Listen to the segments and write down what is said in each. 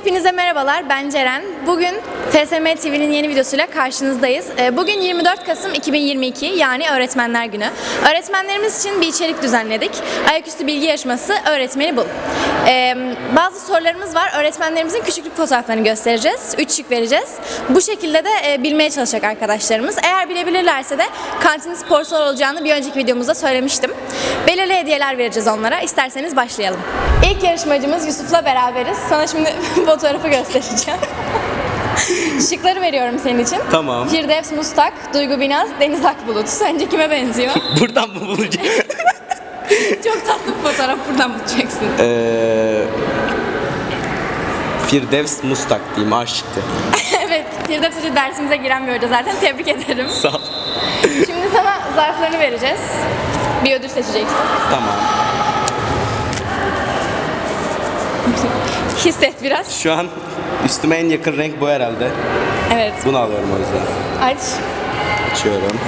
Hepinize merhabalar, ben Ceren. Bugün TSM TV'nin yeni videosuyla karşınızdayız. Ee, Bugün 24 Kasım 2022 yani Öğretmenler Günü. Öğretmenlerimiz için bir içerik düzenledik. Ayaküstü bilgi yarışması Öğretmeni Bul. Ee, Bazı sorularımız var. Öğretmenlerimizin küçüklük fotoğraflarını göstereceğiz. 3 şık vereceğiz. Bu şekilde de e, bilmeye çalışacak arkadaşlarımız. Eğer bilebilirlerse de kantin sponsor olacağını bir önceki videomuzda söylemiştim. Belirli hediyeler vereceğiz onlara. İsterseniz başlayalım. İlk yarışmacımız Yusuf'la beraberiz. Sana şimdi fotoğrafı göstereceğim. Şıkları veriyorum senin için. Tamam. Firdevs Mustak, Duygu Binaz, Deniz Akbulut. Sence kime benziyor? Buradan mı bulacağım? Çok tatlı bir fotoğraf. Buradan bulacaksın. Eee Firdevs Mustak diyeyim A şıkkı. evet. Firdevs Hoca dersimize giren bir hoca zaten. Tebrik ederim. Sağ ol. Şimdi sana zarflarını vereceğiz. Bir ödül seçeceksin. Tamam. Hisset biraz. Şu an üstüme en yakın renk bu herhalde. Evet. Bunu alıyorum o yüzden. Aç. Açıyorum.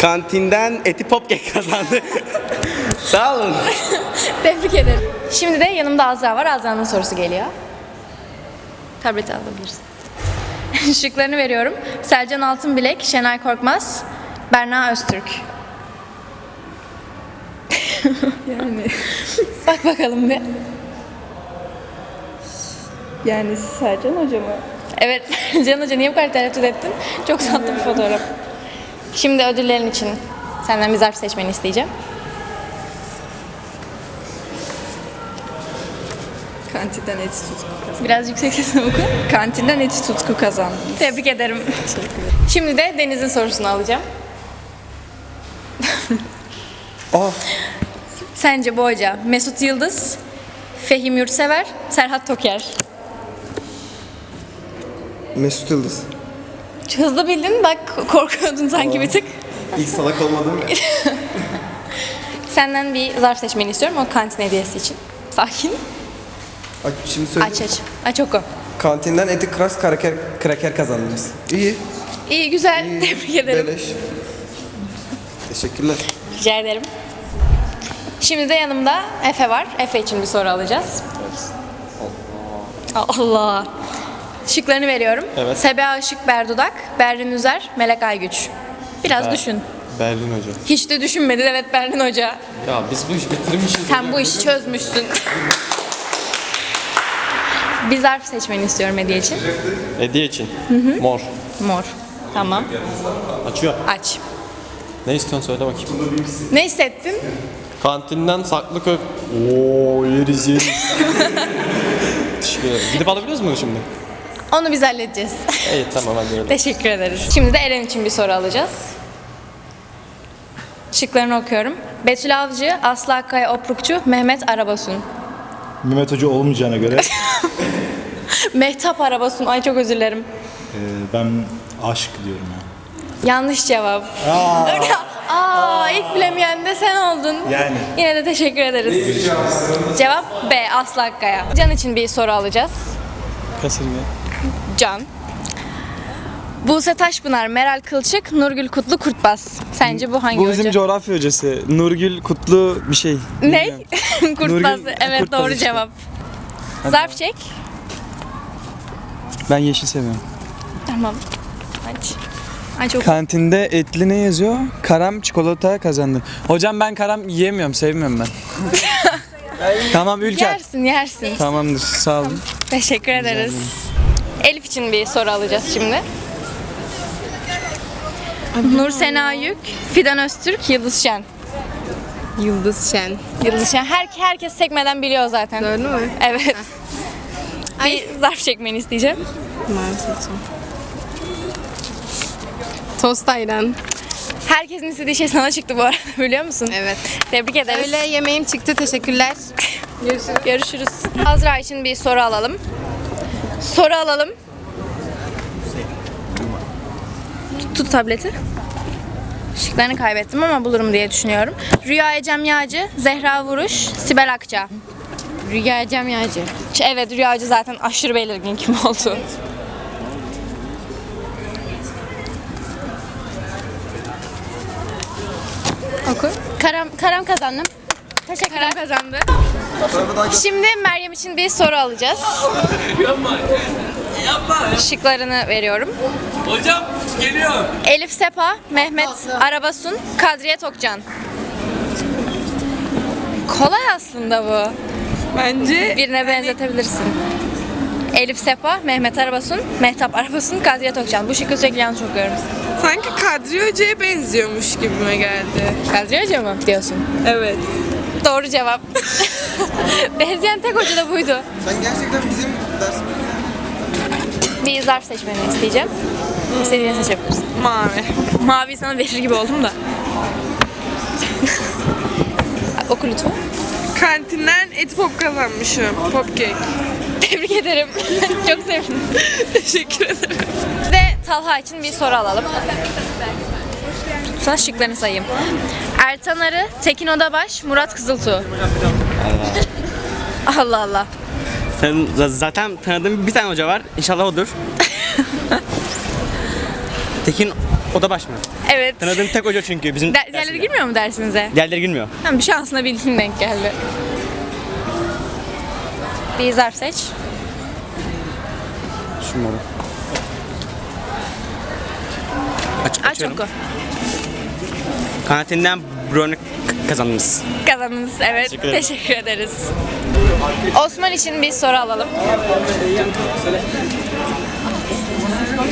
Kantinden eti popkek kazandı. Sağ olun. Tebrik ederim. Şimdi de yanımda Azra var. Azra'nın sorusu geliyor. Tableti alabilirsin. Şıklarını veriyorum. Selcan Altınbilek, Şenay Korkmaz, Berna Öztürk. Yani Bak bakalım bir. yani Sercan Hoca mı? Evet, Can Hoca niye bu kadar tereddüt ettin? Çok tatlı bir fotoğraf. Şimdi ödüllerin için senden bir zarf seçmeni isteyeceğim. Kantinden eti tutku kazandı. Biraz yüksek sesle oku. Kantinden eti tutku kazandı. Tebrik ederim. Şimdi de Deniz'in sorusunu alacağım. Aa, Sence bu hoca Mesut Yıldız, Fehim Yurtsever, Serhat Toker. Mesut Yıldız. Hızlı bildin bak korkuyordun sanki bir tık. İlk salak olmadım. Senden bir zarf seçmeni istiyorum o kantin hediyesi için. Sakin. Aç, şimdi söyle. Aç aç. Aç oku. Kantinden eti kras kraker, kraker kazandınız. İyi. İyi güzel. Tebrik ederim. Beleş. Teşekkürler. Rica ederim. Şimdi de yanımda Efe var. Efe için bir soru alacağız. Allah. Allah. Şıklarını veriyorum. Evet. Sebeha Işık Berdudak, Berrin Üzer, Melek Aygüç. Biraz düşün. Berlin Hoca. Hiç de düşünmedin evet Berrin Hoca. Ya biz bu işi bitirmişiz. Sen bu işi çözmüşsün. bir zarf seçmeni istiyorum hediye için. Hediye için. Mor. Mor. Tamam. Açıyor. Aç. Ne istiyorsun söyle bakayım. Ne hissettin? Kantinden saklı kök. Oo yeriz yeriz. Teşekkür ederim. Gidip alabiliyoruz mu şimdi? Onu biz halledeceğiz. İyi tamam hadi öyle. Teşekkür ederiz. Şimdi de Eren için bir soru alacağız. Şıklarını okuyorum. Betül Avcı, Aslı Akkaya Oprukçu, Mehmet Arabasun. Mehmet Hoca olmayacağına göre Mehtap Arabasun. Ay çok özür dilerim. e, ben aşk diyorum ya. Yanlış cevap. Aa, ilk bilemeyen de sen oldun. Yani. Yine de teşekkür ederiz. Cevap B. Aslı Akkaya. Can için bir soru alacağız. Kasırga. Can. Buse Taşpınar, Meral Kılçık, Nurgül Kutlu Kurtbas. Sence bu hangi Bu bizim hoca? coğrafya hocası. Nurgül Kutlu bir şey. Ne? Kurtbaz. Nurgül- Evet Kurtbaz doğru işte. cevap. Zarf çek. Ben yeşil seviyorum. Tamam. Aç. Aç oku. Kantinde etli ne yazıyor? Karam çikolata kazandı. Hocam ben karam yiyemiyorum, sevmiyorum ben. tamam Ülker. Yersin yersin. Tamamdır, sağ olun. Teşekkür ederiz. Elif için bir soru alacağız şimdi. Nur Sena Yük, Fidan Öztürk, Yıldız Şen. Yıldız Şen. Yıldız Şen. Her, herkes sekmeden biliyor zaten. Doğru mu? Evet. Bir zarf çekmeni isteyeceğim. Maalesef. Tost ayran. Herkesin istediği şey sana çıktı bu arada biliyor musun? Evet. Tebrik ederiz. Öyle yemeğim çıktı. Teşekkürler. Görüşürüz. Azra için bir soru alalım. Soru alalım. Tut, tut tableti. Şıklarını kaybettim ama bulurum diye düşünüyorum. Rüya Ecem Yağcı, Zehra Vuruş, Sibel Akça. Rüya Ecem Yağcı. Evet Rüyacı zaten aşırı belirgin kim oldu. Oku. Karam, karam kazandım. Teşekkür ederim. kazandı. Şimdi Meryem için bir soru alacağız. Şıklarını veriyorum. Hocam geliyor. Elif Sepa, Mehmet Arabasun, Kadriye Tokcan. Kolay aslında bu. Bence Birine benzetebilirsin. Elif Sepa, Mehmet Arabasun, Mehtap Arabasun, Kadriye Tokcan. Bu şıkkı sürekli yanlış okuyorum. sanki Kadri Hoca'ya benziyormuş gibime geldi. Kadriye Hoca mı diyorsun? Evet. Doğru cevap. Benzeyen tek hoca da buydu. Sen gerçekten bizim ders Bir zarf seçmeni isteyeceğim. İstediğini seçebilirsin. Mavi. Mavi sana verir gibi oldum da. Oku lütfen. Kantinden eti pop kazanmışım. Pop cake. Tebrik ederim. Çok sevindim. Teşekkür ederim. Ve Talha için bir soru alalım. Sana şıklarını sayayım. Ertan Arı, Tekin Odabaş, Murat Kızıltuğ. Allah Allah. Sen zaten tanıdığım bir tane hoca var. İnşallah odur. Tekin o da baş mı? Evet. Tanıdığım tek hoca çünkü bizim Der- diğerleri dersinde. girmiyor mu dersinize? Diğerleri girmiyor. Tamam, bir şansına bildiğin denk geldi. Bir zarf seç. Şunları. Aç, Aç açıyorum. oku. Kanatinden brownie kazandınız. Kazandınız. Evet. Teşekkür ederim. Teşekkür ederiz. Osman için bir soru alalım.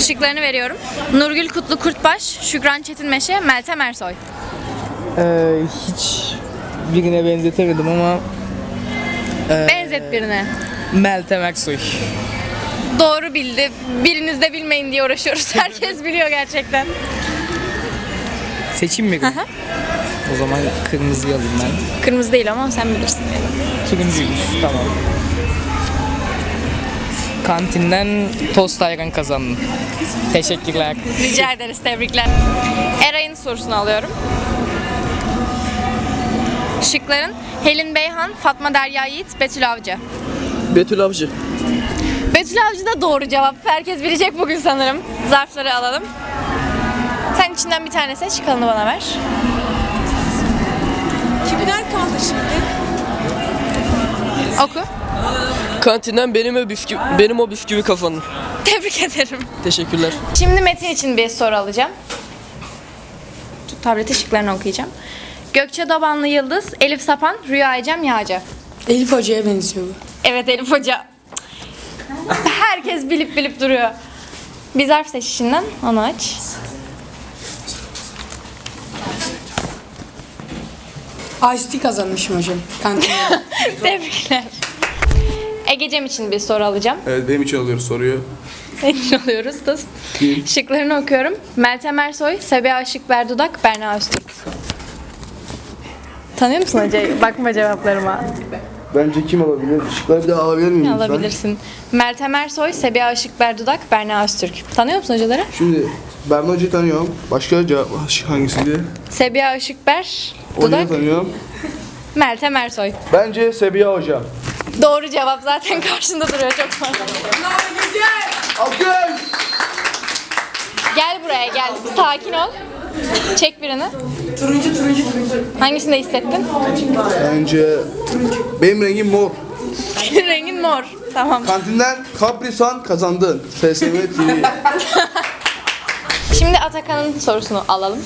Şıklarını veriyorum. Nurgül Kutlu Kurtbaş, Şükran Çetinmeşe, Meltem Ersoy. Ee, hiç birine benzetemedim ama Benzet birine. Meltem Aksoy. Doğru bildi. Biriniz de bilmeyin diye uğraşıyoruz. Herkes biliyor gerçekten. Seçim mi? o zaman kırmızıyı alayım ben. Kırmızı değil ama sen bilirsin. Turuncuymuş. Tamam. Kantinden tost ayran kazandım. Teşekkürler. Rica ederiz. Tebrikler. Eray'ın sorusunu alıyorum. Şıkların Helin Beyhan, Fatma Derya Yiğit, Betül Avcı. Betül Avcı. Betül Avcı da doğru cevap. Herkes bilecek bugün sanırım. Zarfları alalım. Sen içinden bir tane seç, kalanı bana ver. Kimler kaldı şimdi? Oku. Kantinden benim o bisküvi, benim o bisküvi kafanın. Tebrik ederim. Teşekkürler. Şimdi Metin için bir soru alacağım. Şu tablete şıklarını okuyacağım. Gökçe Dabanlı Yıldız, Elif Sapan, Rüya Ecem Yağcı. Elif Hoca'ya benziyor bu. Evet Elif Hoca. Herkes bilip bilip duruyor. Bir zarf seç içinden, onu aç. Ice kazanmışım hocam. Kantinden. Tebrikler. Egecem için bir soru alacağım. Evet benim için alıyoruz soruyu. Emin oluyoruz da. Şıklarını okuyorum. Meltem Ersoy, Sabiha Işık Berdudak, Berna Öztürk. Tanıyor musun hocayı? Bakma cevaplarıma. Bence kim alabilir? Işıkları bir daha alabilir miyim lütfen? Alabilirsin. Meltem Ersoy, Sabiha Işık Berdudak, Berna Öztürk. Tanıyor musun hocaları? Şimdi Berna Hoca'yı tanıyorum. Başka cevap hangisiydi? Sebiha Işık Ber, Hoca'yı Dudak, tanıyorum. Meltem Ersoy. Bence Sebiha Hoca. Doğru cevap zaten karşında duruyor çok fazla. Alkış! Gel buraya gel. Sakin ol. Çek birini. Turuncu, turuncu, turuncu. Hangisini hissettin? Bence benim rengim mor. Senin rengin mor. Tamam. Kantinden Capri Sun kazandın. FSM TV. Şimdi Atakan'ın sorusunu alalım.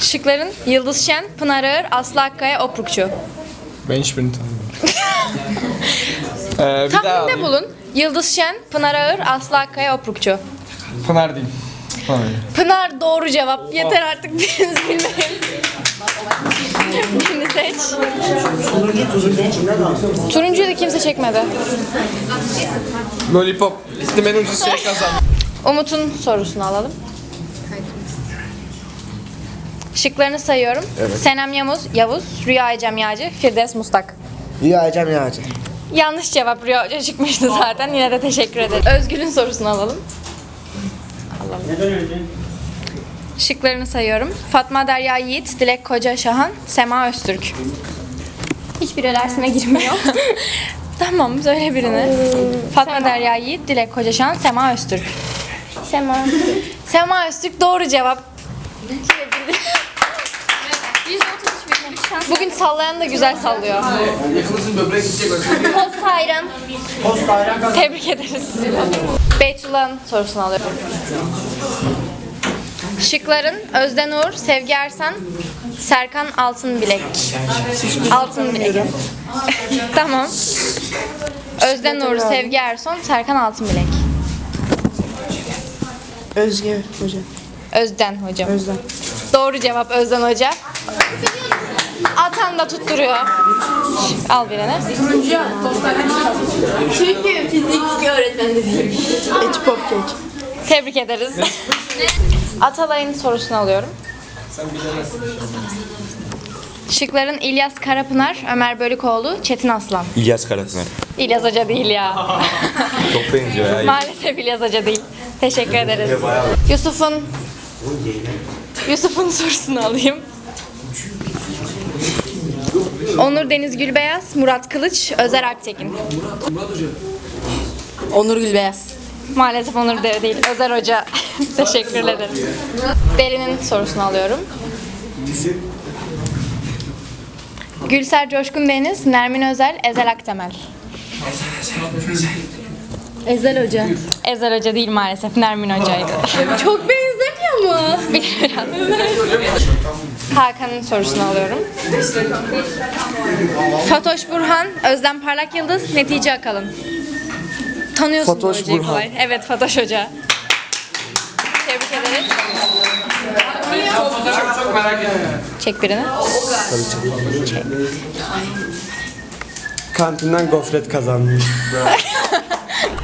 Şıkların Yıldız Şen, Pınar Ağır, Aslı Akkaya, Oprukçu. Ben hiçbirini tanımıyorum. ee, bir daha Tahminde alayım. bulun. Yıldız Şen, Pınar Ağır, Aslı Akkaya, Oprukçu. Pınar değil. Pınar. Pınar doğru cevap. Yeter artık biriniz bilmeyin. Birini seç. Turuncuyu da kimse çekmedi. Lollipop. Gittim en ucuz şey kazandım. Umut'un sorusunu alalım. Şıklarını sayıyorum. Senem Yavuz, Yavuz, Rüya Ecem Yağcı, Firdevs Mustak. Yağacağım yağacağım. Yanlış cevap Rüya Hoca çıkmıştı zaten. Yine de teşekkür ederim. Özgür'ün sorusunu alalım. Alalım. Şıklarını sayıyorum. Fatma Derya Yiğit, Dilek Koca Şahan, Sema Öztürk. Hiçbir dersine girmiyor. tamam söyle birini. Fatma Derya Yiğit, Dilek Koca Şahan, Sema Öztürk. Sema Öztürk. Sema Öztürk doğru cevap. %30 Bugün sallayan da güzel sallıyor. Tost ayran. Tebrik ederiz. Beytullah'ın sorusunu alıyorum. Şıkların Özden Uğur, Sevgi Ersan, Serkan Altınbilek. Altınbilek. tamam. Özden Uğur, Sevgi Erson, Serkan Altınbilek. Özge hocam. Özden hocam. Özden. Doğru cevap Özden hoca. Atan da tutturuyor. Al birini. Çünkü fizik öğretmeni değil. Et popkek. Tebrik ederiz. Atalay'ın sorusunu alıyorum. Şıkların İlyas Karapınar, Ömer Bölükoğlu, Çetin Aslan. İlyas Karapınar. İlyas Hoca değil ya. Çok benziyor ya. Maalesef İlyas Hoca değil. Teşekkür ederiz. Yusuf'un Yusuf'un sorusunu alayım. Onur Deniz Gülbeyaz, Murat Kılıç, Özer Alptekin. Onur Gülbeyaz. Maalesef Onur Deve değil, Özer Hoca. Teşekkür ederim. Derin'in sorusunu alıyorum. Gülser Coşkun Deniz, Nermin Özel, Ezel Aktemel. Ezel Hoca. Ezel Hoca değil maalesef, Nermin Hoca'ydı. Çok benzemiyor mu? Biraz. Hakan'ın sorusunu alıyorum. Fatoş Burhan, Özlem Parlak Yıldız, Netice Akalın. Tanıyorsun Fatoş bu hocayı Burhan. kolay. Evet Fatoş Hoca. Tebrik ederiz. Çek birini. Kantinden gofret kazandım.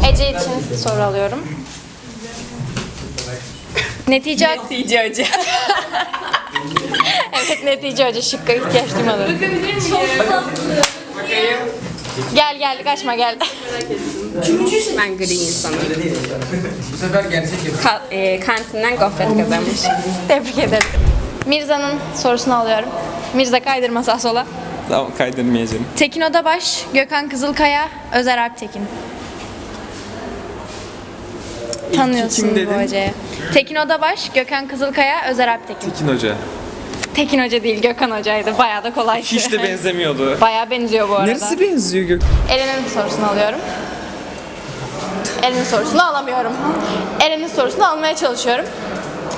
Ece için soru alıyorum. Netice Netice Hoca. evet Netice Hoca şıkka ihtiyaç duymadı. Gel gel kaçma gel. Ben gri insanım. Bu sefer gerçek e, Kantinden gofret kazanmış. Tebrik ederim. Mirza'nın sorusunu alıyorum. Mirza kaydırma sağ sola. Tamam kaydırmayacağım. Tekin Odabaş, Gökhan Kızılkaya, Özer Alptekin. Tanıyorsun bu hocayı. Tekin Odabaş, Gökhan Kızılkaya, Özer Alptekin. Tekin Hoca. Tekin Hoca değil, Gökhan Hoca'ydı. Bayağı da kolaydı. Hiç de benzemiyordu. Bayağı benziyor bu arada. Neresi benziyor Gök? Eren'in sorusunu alıyorum. Eren'in sorusunu alamıyorum. Eren'in sorusunu almaya çalışıyorum.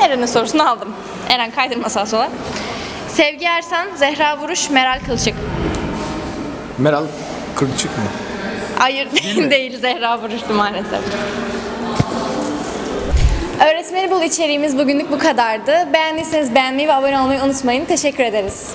Eren'in sorusunu aldım. Eren kaydırma sağa sola. Sevgi Ersan, Zehra Vuruş, Meral Kılçık. Meral Kırçık mı? Hayır değil Zehra Vuruş'tu maalesef. Öğretmeni Bul içeriğimiz bugünlük bu kadardı. Beğendiyseniz beğenmeyi ve abone olmayı unutmayın. Teşekkür ederiz.